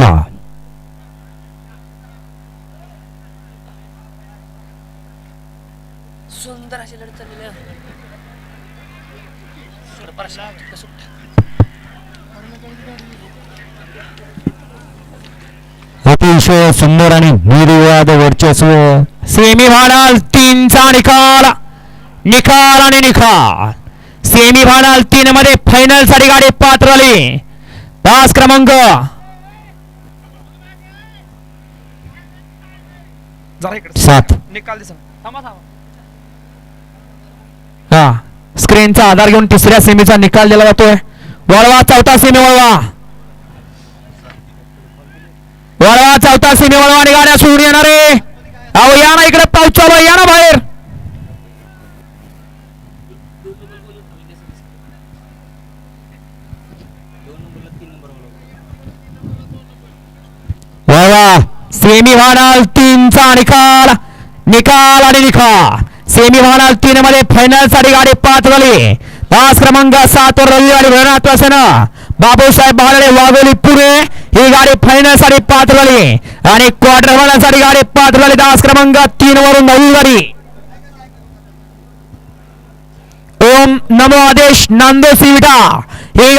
God सुंदर अतिशय सुंदर आणि निर्वाद वर्चस्व. सेमी भाडाल तीनचा निकाल. निकाल आणि निकाल सेमी भाडाल तीन मध्ये फायनलसाठी गाडी पात्र आली. तास क्रमांक जरा इकडे. सात. निकाल दिसा थांबा थांबा. हा. स्क्रीनचा आधार घेऊन तिसऱ्या सेमीचा निकाल दिला जातोय. वळवा चौथा सेमी वळवा. वळवा चौथा सेमी वळवा. गाड्या सोडून येणार आहे. अहो या ना इकडे पाऊस चालू या ना बाहेर. वळवा. सेमी फायनल तीनचा निकाल. निकाल आणि निकाल सेमी फायनल तीन मध्ये फायनलसाठी गाडी पाच झाली. तास क्रमांक सात वर रविवारी भरणात असताना बाबूसाहेब बहादळे वाघोली पुणे ही गाडी फायनलसाठी पाच झाली. आणि क्वार्टर फायनलसाठी गाडी पाच झाली. तास क्रमांक तीन वरून रविवारी. ओम नमो आदेश नांदो सिविटा ही